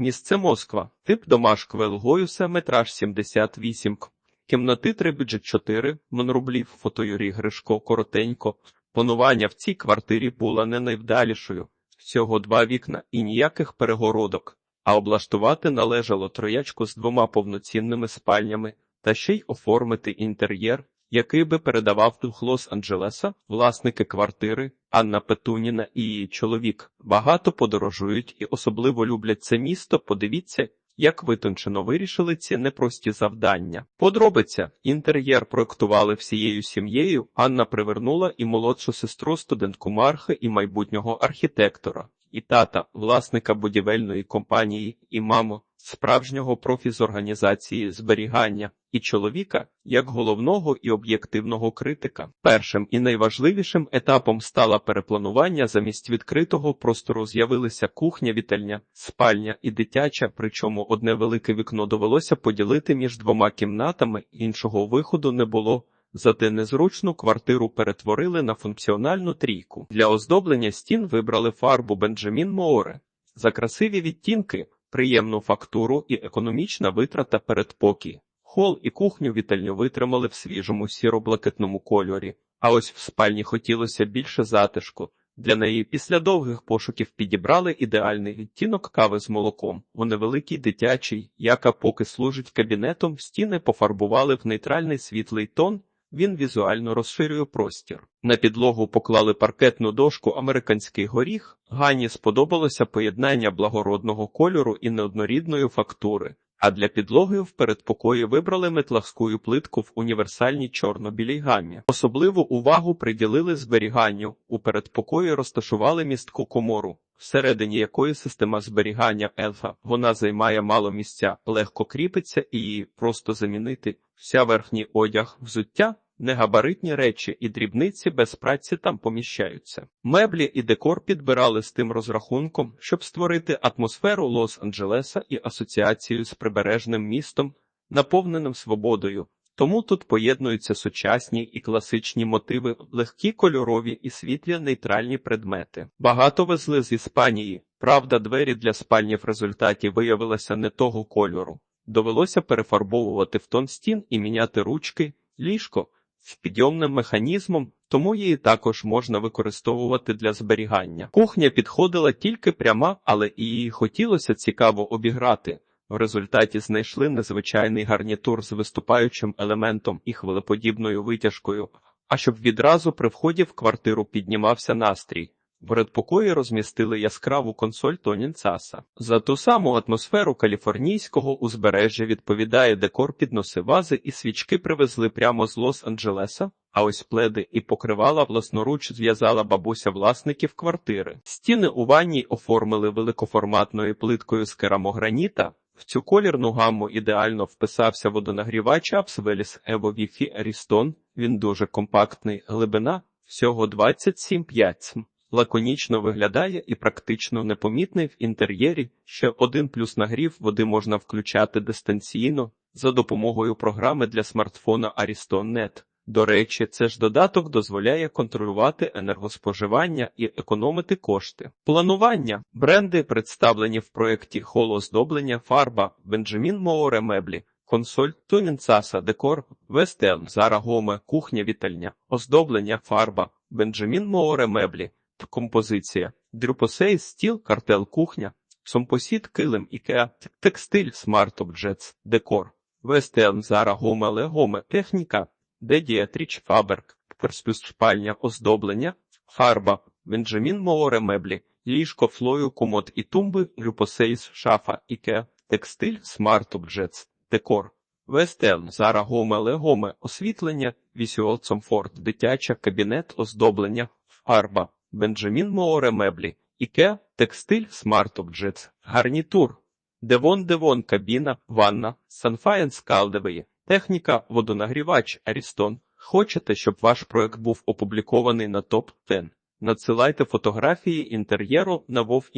Місце Москва. Тип домашк Велгоюса, метраж 78 к. Кімнати 3, бюджет 4, монрублів, фото Юрій Гришко, коротенько. Планування в цій квартирі було не найвдалішою. Всього два вікна і ніяких перегородок, а облаштувати належало троячку з двома повноцінними спальнями та ще й оформити інтер'єр, який би передавав дух Лос-Анджелеса, власники квартири, Анна Петуніна і її чоловік. Багато подорожують і особливо люблять це місто. Подивіться, як витончено вирішили ці непрості завдання. Подробиця інтер'єр проектували всією сім'єю. Анна привернула і молодшу сестру студентку Мархи, і майбутнього архітектора, і тата, власника будівельної компанії, і маму, справжнього профі з організації зберігання, і чоловіка як головного і об'єктивного критика. Першим і найважливішим етапом стало перепланування замість відкритого простору з'явилися кухня, вітальня, спальня і дитяча, причому одне велике вікно довелося поділити між двома кімнатами, іншого виходу не було. Зате незручну квартиру перетворили на функціональну трійку. Для оздоблення стін вибрали фарбу Бенджамін Мооре. За красиві відтінки, приємну фактуру і економічна витрата передпокій. Хол і кухню вітальню витримали в свіжому сіро-блакитному кольорі, а ось в спальні хотілося більше затишку. Для неї після довгих пошуків підібрали ідеальний відтінок кави з молоком. У невеликий дитячий, яка поки служить кабінетом, стіни пофарбували в нейтральний світлий тон. Він візуально розширює простір. На підлогу поклали паркетну дошку американський горіх. Гані сподобалося поєднання благородного кольору і неоднорідної фактури. А для підлоги в передпокої вибрали метлахську плитку в універсальній чорно-білій гамі. Особливу увагу приділили зберіганню. У передпокої розташували містку комору, всередині якої система зберігання ельфа. Вона займає мало місця, легко кріпиться і її просто замінити. Вся верхній одяг, взуття. Негабаритні речі і дрібниці без праці там поміщаються. Меблі і декор підбирали з тим розрахунком, щоб створити атмосферу Лос-Анджелеса і асоціацію з прибережним містом, наповненим свободою. Тому тут поєднуються сучасні і класичні мотиви, легкі кольорові і світлі нейтральні предмети. Багато везли з Іспанії. Правда, двері для спальні в результаті виявилися не того кольору. Довелося перефарбовувати в тон стін і міняти ручки, ліжко з підйомним механізмом, тому її також можна використовувати для зберігання. Кухня підходила тільки пряма, але і її хотілося цікаво обіграти. В результаті знайшли незвичайний гарнітур з виступаючим елементом і хвилеподібною витяжкою, а щоб відразу при вході в квартиру піднімався настрій. В передпокої розмістили яскраву консоль Тонінцаса. За ту саму атмосферу каліфорнійського узбережжя відповідає декор підноси вази і свічки привезли прямо з Лос-Анджелеса, а ось пледи і покривала власноруч зв'язала бабуся власників квартири. Стіни у ванній оформили великоформатною плиткою з керамограніта. В цю колірну гамму ідеально вписався водонагрівач Апсвеліс Evo Wi-Fi Ariston. Він дуже компактний, глибина всього 27,5 см. Лаконічно виглядає і практично непомітний в інтер'єрі. Ще один плюс нагрів води можна включати дистанційно за допомогою програми для смартфона Ariston.net. До речі, це ж додаток дозволяє контролювати енергоспоживання і економити кошти. Планування бренди представлені в проєкті холооздоблення, фарба, Бенджамін Моуре меблі, консоль, Тунінцаса, декор, Вестелм, Зара Гоме, кухня вітальня, оздоблення, фарба, Бенджамін Моуре меблі. Композиція Дрюпосей, стіл, картел, кухня, сомпосіт, килим, ікеа, текстиль, смарт обджетс, декор, Вестелм, Зара, Гоме, Легоме, техніка, Дедіатріч, Фаберк, Персплюс, шпальня, оздоблення, фарба, Бенджамін Мооре, меблі, ліжко, флою, комод і тумби, Дрюпосейс, шафа, ікеа, текстиль, смарт обджетс, декор. Вестелм, Зара, Гоме, Легоме, освітлення, Вісюал, Комфорт, дитяча, кабінет, оздоблення, фарба. Бенджамін Мооре меблі, Іке, текстиль, смарт Обджитс, гарнітур, Девон Девон кабіна, ванна, Санфаєн Калдевеє, техніка, водонагрівач, Арістон. Хочете, щоб ваш проект був опублікований на топ 10 Надсилайте фотографії інтер'єру на Вов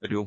Рю.